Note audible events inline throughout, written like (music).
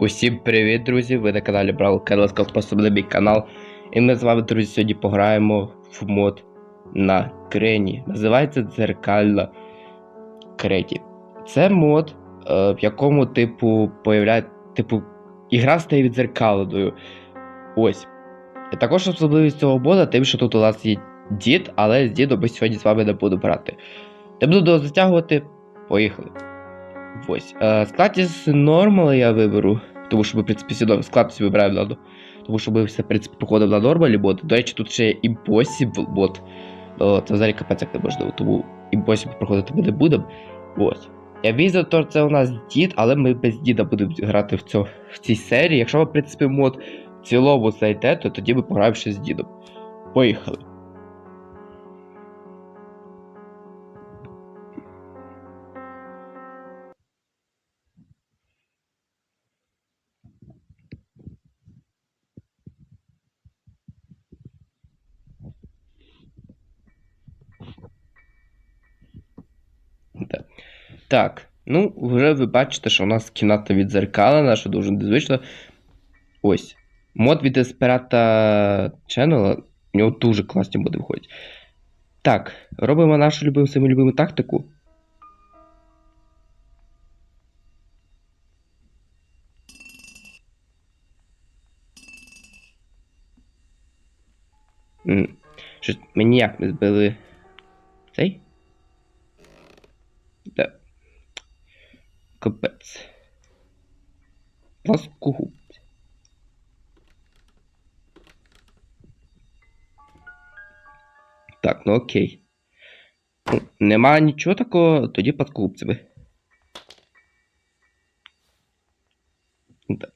Усім привіт, друзі! Ви на каналі Бравл просто на мій канал. І ми з вами, друзі, сьогодні пограємо в мод на крені. Називається Дзеркальна Креді. Це мод, е, в якому, типу, появляє, типу, ігра стає відзеркаленою. Ось. І також особливість цього мода тим, що тут у нас є дід, але з дідом ми сьогодні з вами не буду брати. Не буду затягувати. Поїхали. Ось. Е, складність нормала я виберу. Тому що ми, в принципі, сюди складність вибираємо надо. Тому що все, в принципі, проходимо на нормалі бот. До речі, тут ще є Impossible бот. О, це взагалі капець як неможливо, тому Impossible проходити ми не будемо. Ось. Я то це у нас дід, але ми без діда будемо грати в, цьо, в цій серії. Якщо ви, в принципі, мод в цілому зайде, то тоді ми пограємо ще з дідом. Поїхали. Так, ну, вже ви бачите, що у нас кімната відзеркалена, що дуже незвично. Ось. Мод від Desperata Channel, у нього дуже класні моди виходять. Так, робимо нашу любиму саму любиму тактику. Щось ми ніяк не збили цей? Да. Капець. Пласкогуб. Так, ну окей. Нема нічого такого, тоді пласкогубцями. Да.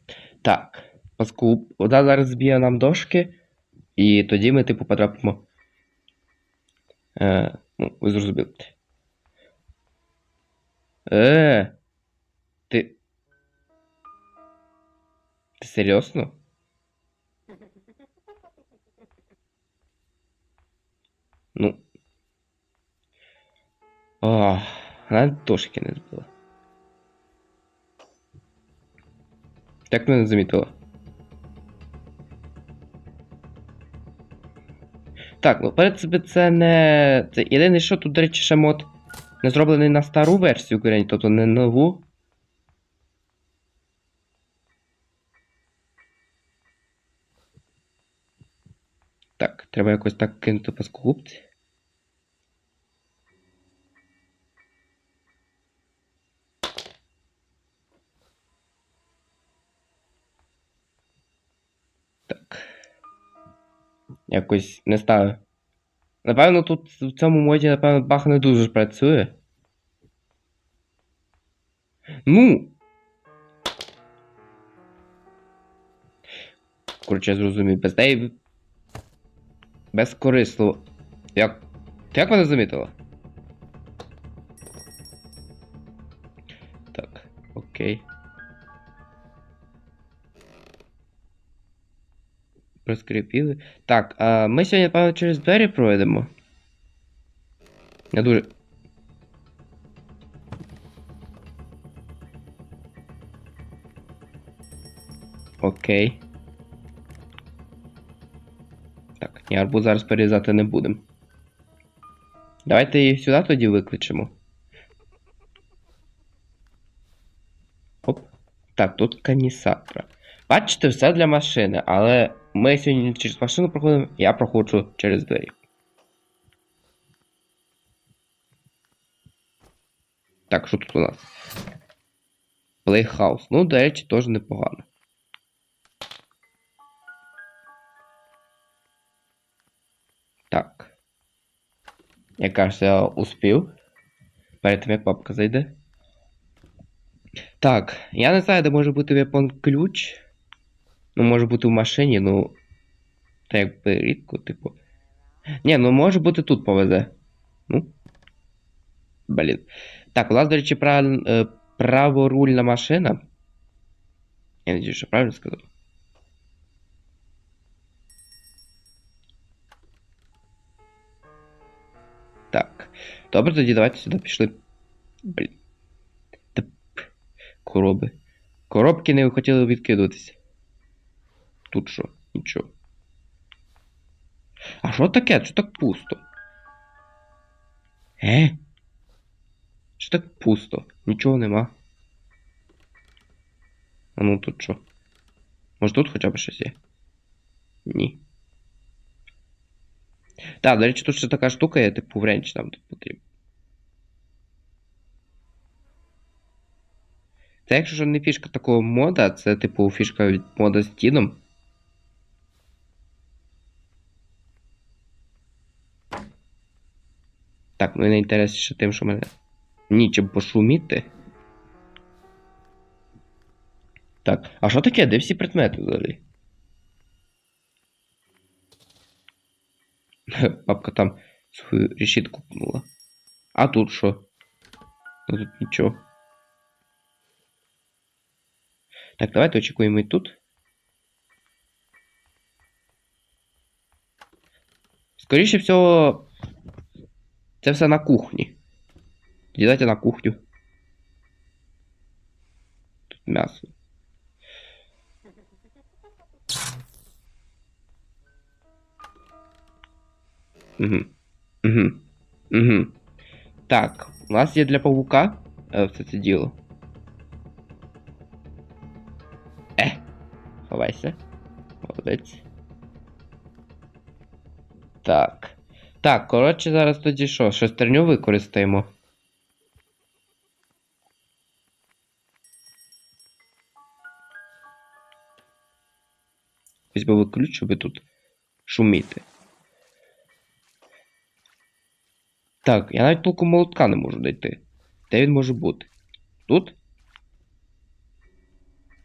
Так. Пласкогуб. Вода зараз зб'є нам дошки, і тоді ми, типу, потрапимо. Е, ну, ви зрозуміли. Е. Ти серйозно? Ну. О, вона дошки не збила. Як мене замітила? Так, ну, в принципі, це не. Це єдине, що тут, до речі, ще мод не зроблений на стару версію Грені, тобто не нову. Треба якось так кинути паскулупці. Так. Якось не ставив. Напевно, тут в цьому моді, напевно, бах не дуже працює. Ну. Коротше, я зрозумів, без неї. Безкорисно. Як. Як мене замітила? Так, окей. Розкріпіли. Так, а ми сьогодні, напевно, через двері пройдемо. Я дуже. Окей. Ні, арбуз зараз перерізати не будемо. Давайте її сюди тоді викличемо. Оп. Так, тут канісатра. Бачите, все для машини, але ми сьогодні через машину проходимо, я проходжу через двері. Так, що тут у нас? Playhouse. Ну, до речі, теж непогано. Так. Я кажется, я успів. Перед тим, як папка зайде. Так, я не знаю, де може бути вепон ключ. Ну, може бути в машині, ну. Та якби рідко, типу. Ні, ну може бути тут повезе. Ну. Блін. Так, у нас, до речі, прав... е, праворульна машина. Я надію, що правильно сказав. Добре, тоді давайте сюди пішли. Блін. Короби. Коробки не хотіли відкидуватися. Тут що? Нічого. А що таке? Що так пусто? Е? Що так пусто? Нічого нема. А ну тут що? Може тут хоча б щось є? Ні. Так, до речі, тут ще така штука є, типу вренч нам тут потрібен. Це якщо ж не фішка такого мода, це типу фішка від мода з Тіном. Так, ну і найінтересніше тим, що мене нічим пошуміти. Так, а що таке? Де всі предмети взагалі? (laughs) Папка там свою решітку пнула. А тут що? Ну тут нічого. Так, давайте очікуємо і тут. Скоріше всього, це все на кухні. Дідайте на кухню. Тут м'ясо. Угу. Угу. Угу. Так, у нас є для павука е, все це діло. Е, ховайся. Молодець. Так. Так, коротше, зараз тоді що? Шестерню використаємо. Візьмемо ключ, щоб тут шуміти. Так, я навіть толку молотка не можу знайти. Де він може бути? Тут?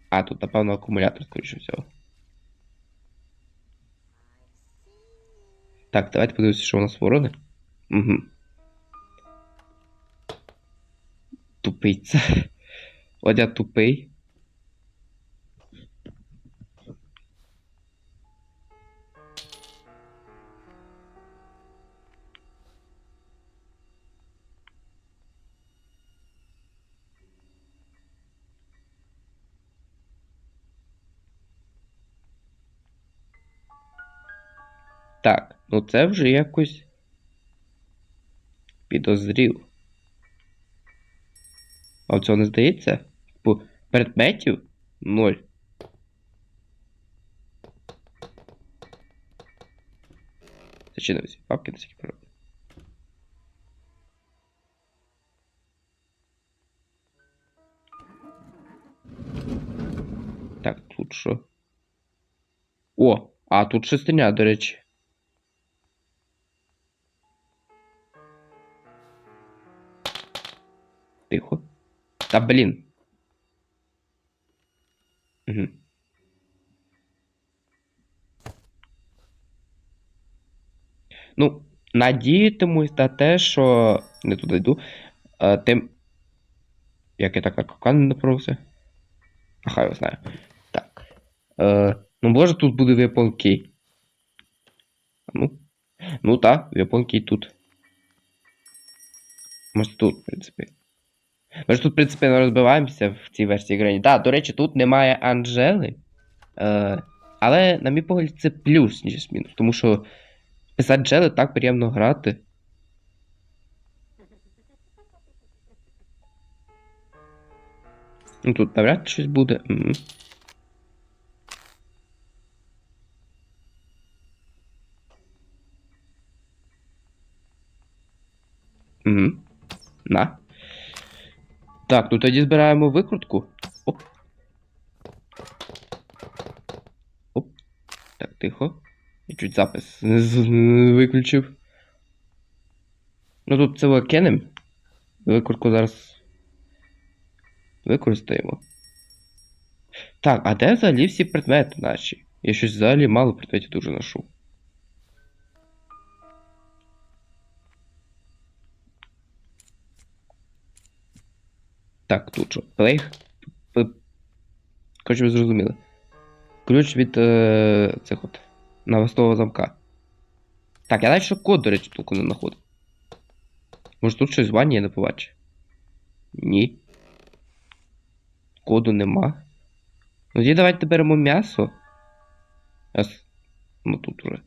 А, тут, напевно, акумулятор, скоріше всього. Так, давайте подивимося, що у нас ворони. Угу. Тупиця. От я тупий. Так, ну це вже якось підозріло. А цього не здається? Типу, предметів? Ноль. Зачинив всі папки на всякий природи. Так, тут що? О, а тут шестерня, до речі. Тихо. Та блін. Угу. Ну, надіятимусь на те, що. Не туди йду. А, тим. Як я так на не напоровся? А хай його знає. Так. Е, ну, може тут буде випонки. Ну. Ну так, випонки тут. Може тут, в принципі. Ми ж тут, в принципі, не розбиваємося в цій версії грані. Так, до речі, тут немає Анжели. Е, але, на мій погляд, це плюс, ніж мінус. Тому що без Анжели так приємно грати. Ну тут навряд чи щось буде. Угу. На. Так, ну тоді збираємо викрутку. Оп. Оп. Так, тихо. Я чуть запис виключив. Ну тут це кинем. Викрутку зараз використаємо. Так, а де взагалі всі предмети наші? Я щось взагалі мало предметів дуже ношу. Так, тут що? П- Коротше, ви зрозуміли. Ключ від е, цих от навестового замка. Так, я навіть що код, до речі, толку не знаходив. Може тут щось в ванні я не побачив? Ні. Коду нема. Ну тоді давайте беремо м'ясо. Ну тут уже.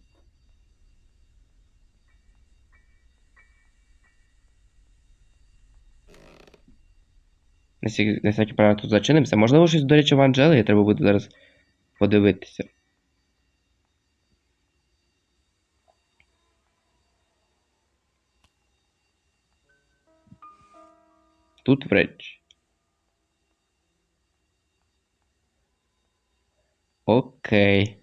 На всякий правило тут зачинимося. Можливо, щось, до речі, в Анджелії треба буде зараз подивитися. Тут вречі. Окей.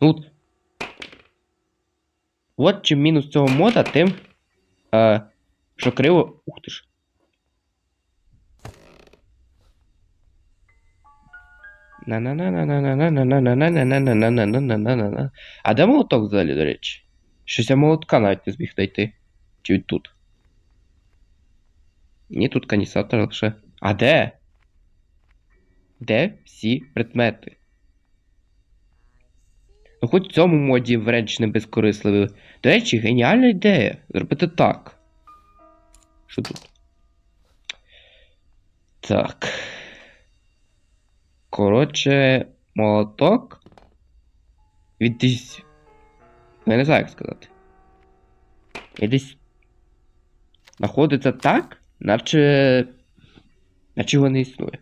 Ну, от- чим мінус цього мода, тим, е, що криво. Ух ти ж. На-на-на-на-на-на-на-на-на-на-на-на-на-на-на-на-на-на-на. А де молоток взагалі, до речі? Щось я молотка навіть не зміг знайти. Чи тут? Ні, тут канісатор лише. А де? Де всі предмети? Ну, хоч в цьому моді вренч не безкорисливий. До речі, геніальна ідея. Зробити так. Що тут? Так. Коротше, молоток. Від десь. Ну, я не знаю, як сказати. Він десь. Знаходиться так, наче. Наче його не існує.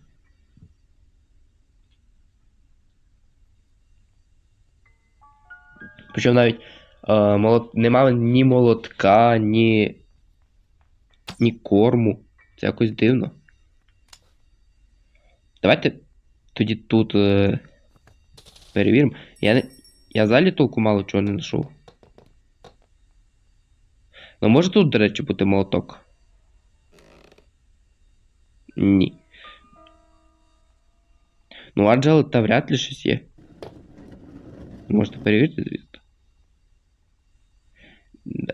Причому навіть е, молот... немає ні молотка, ні. ні корму. Це якось дивно. Давайте тоді тут е, перевіримо. Я, не... я взагалі толку мало чого не знайшов. Ну може тут, до речі, бути молоток? Ні. Ну, Анджели та вряд ли щось є. Можете перевірити, звісно. Да.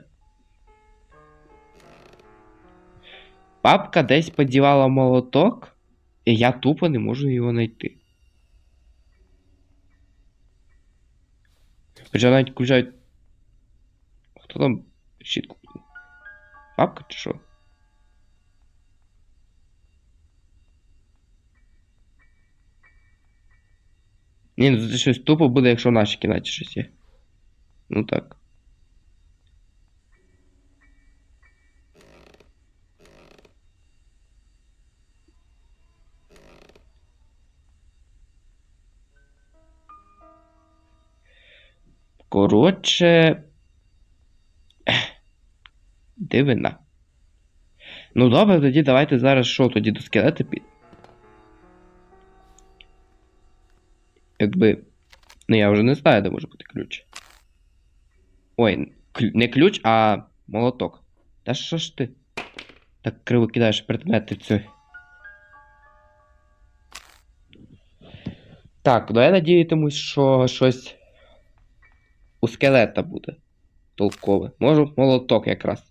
Папка десь подівала молоток, і я тупо не можу його знайти. Хоча навіть включають. Хто там щітку? Папка чи що? Ні, ну це щось тупо буде, якщо в нашій кімнаті щось є. Ну так. Коротше. Дивина. Ну добре, тоді давайте зараз що тоді до скелета під. Якби. Ну я вже не знаю, де може бути ключ. Ой, клю- не ключ, а молоток. Та що ж ти? Так криво кидаєш предмети в цю. Так, ну я надіятимусь, що щось у скелета буде толкове. Може, молоток якраз.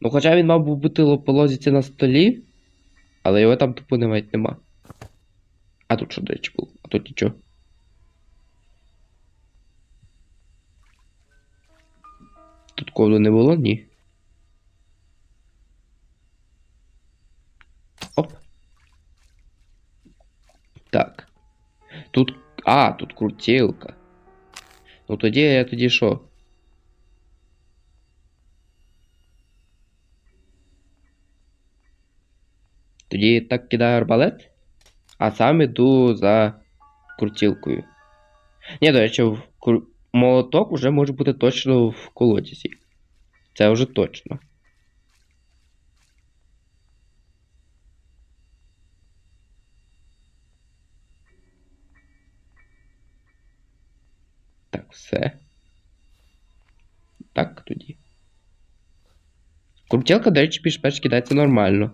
Ну, хоча він мав би бути ло- на столі, але його там тупо навіть нема. А тут що, до речі, було? А тут нічого. Тут коду не було? Ні. Оп. Так. Тут. А, тут крутілка. Ну тоді я тоді що? Тоді так кидаю арбалет, а сам іду за крутілкою. Ні, до речі, в молоток уже може бути точно в колодязі. Це вже точно. Так, все. Так, тоді. Крутілка, до речі, більш-менш кидається нормально.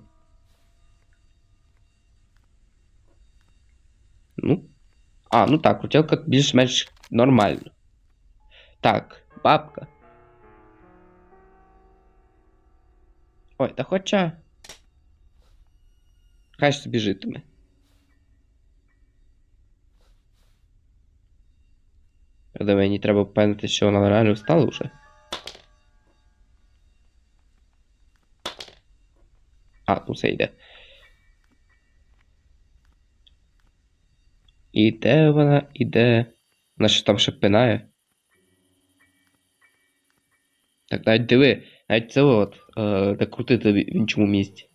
Ну. А, ну так, крутілка більш-менш нормально. Так, бабка. Ой, та хоча. Хай собі житиме. Правда, мені треба впевнити, що вона реально встала вже. А, ну все йде. Іде вона, іде. Вона ще там ще пинає. Так, навіть диви, навіть це от, е, так крутити в іншому місці.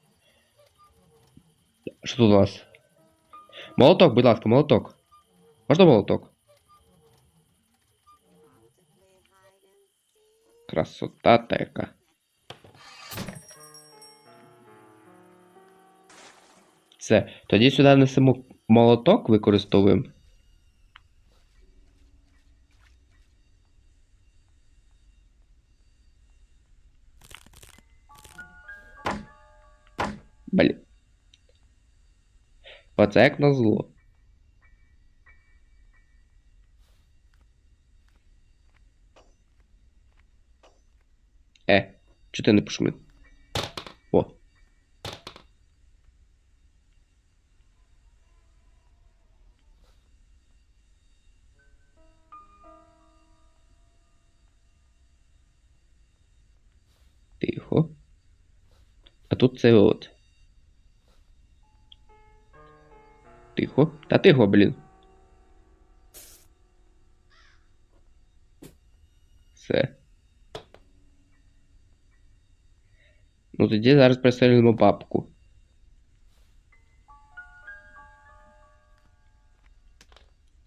Що тут у нас? Молоток, будь ласка, молоток. Можна молоток? Красота така. Все. Тоді сюди несемо молоток, використовуємо. Блін. Оце як назло. Е, чого ти не пошумив? О. Тихо. А тут це от. Тихо. Та тихо, блін. Все. Ну тоді зараз переселимо бабку.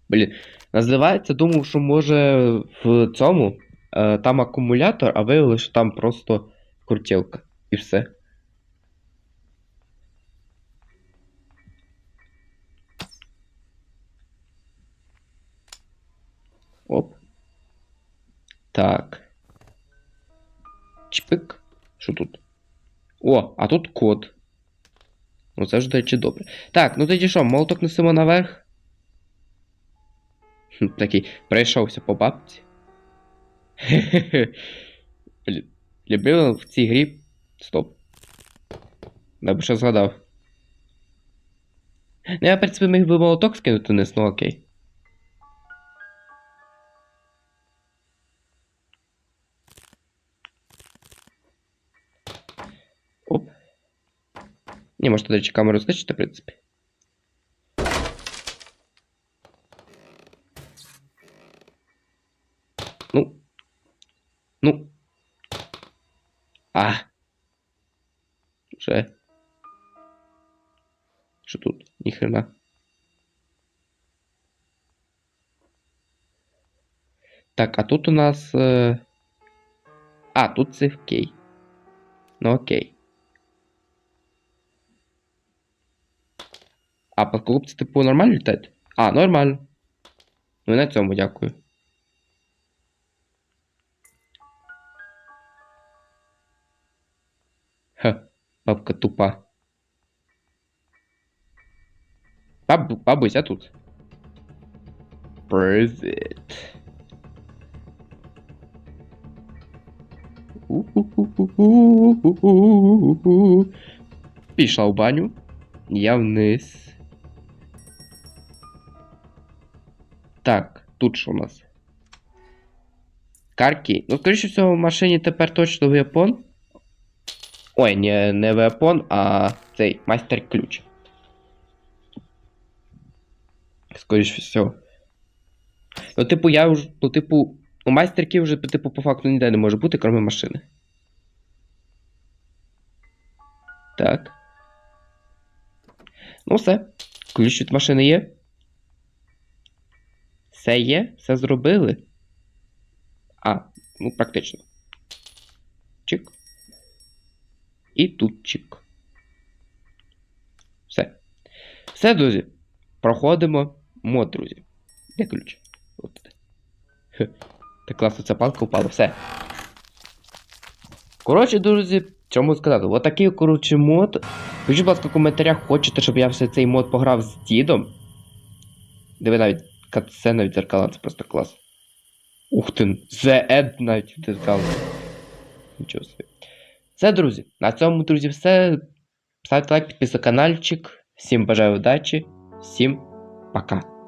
Блін, називається, думав, що може в цьому е, там акумулятор, а виявилося, що там просто крутілка. І все. Оп. Так. Чпик. Що тут? О, а тут код. Ну це ж, до речі, добре. Так, ну тоді що, молоток несемо наверх. Такий пройшовся по бабці. (laughs) Блін. Люблю в цій грі. Стоп. Я б ще згадав. Ну, я, в принципі, міг би молоток скинути вниз, ну окей. Ні, може, до речі, камеру знищити, в принципі. Ну. Ну. А. Вже. Що тут? Ніхрена. Так, а тут у нас. Е... А, тут це окей. Ну окей. А по колубці, типу, нормально літати? А, нормально. Ну і на цьому дякую. Ха, бабка тупа. Баб, бабуся тут. Привіт. У-ху-ху-ху-ху-ху-ху-ху. Пішла в баню. Я вниз. Так, тут що у нас? Карки. Ну, скоріше всього, в машині тепер точно вепон. Ой, не, не вепон, а цей майстер-ключ. Скоріше всього. Ну, типу, я вже. Ну, типу, у майстерки вже, типу, по факту ніде не може бути, крім машини. Так. Ну, все. Ключ від машини є. Все є, все зробили. А, ну, практично. Чик. І тут чик. Все. Все, друзі. Проходимо мод, друзі. Де ключ? От. Так класно ця палка впала. Все. Коротше, друзі, чому сказати? Отакий, коротше, мод. Пишіть, будь ласка, в коментарях, хочете, щоб я все цей мод пограв з дідом. Диви навіть катсцена від зеркала, це просто клас. Ух ти, The End навіть від зеркала. Нічого собі. Все, друзі. На цьому, друзі, все. Ставте лайк, підписуйте каналчик. Всім бажаю удачі. Всім пока.